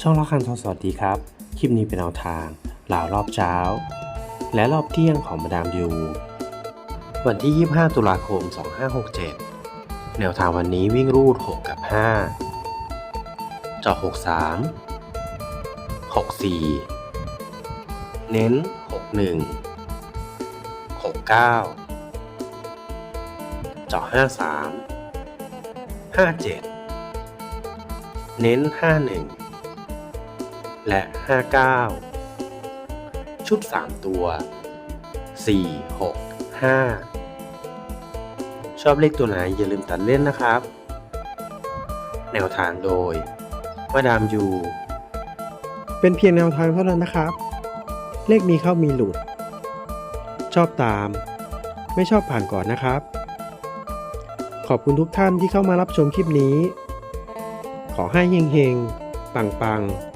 ช่องละคันทองสวัสดีครับ คลิปนี้เป็นแนวทางหลาวรอบเช้า และรอบเที่ยงของมาดามยูวันที่ 25 ตุลาคม 2567 แนวทางวันนี้วิ่งรูด 6 กับ 5 จอ 63 64 เน้น 61 69 จอ 53 57 เน้น 51 และ 59 ชุด 3 ตัว 4 6 5 ชอบเลขตัวไหนอย่าลืมตัดเล่นนะครับ แนวทางโดย มาดามยู เป็นเพียงแนวทางเท่านั้นนะครับ เลขมีเข้ามีหลุด ชอบตาม ไม่ชอบผ่านก่อนนะครับ ขอบคุณทุกท่านที่เข้ามารับชมคลิปนี้ ขอให้เฮงๆ ปังๆ